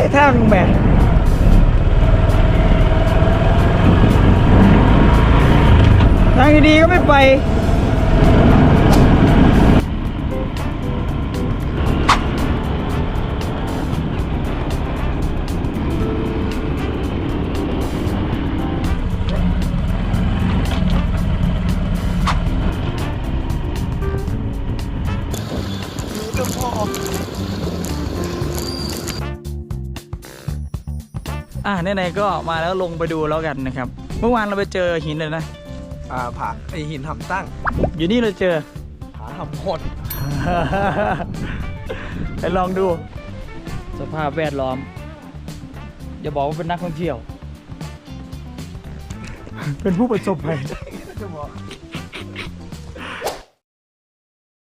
ยทางแม่ทางดีๆก็ไม่ไป อะไหนๆก็มาแล้วลงไปดูแล้วกันนะครับ เมื่อวานเราไปเจอหินเลยนะ อ่าผาไอหินหำตั้งอยู่นี่เราเจอ ผาหำหด ไปลองดู สภาพแวดล้อม อย่าบอกว่าเป็นนักท่องเที่ยว เป็นผู้ประสบภัยจะบอก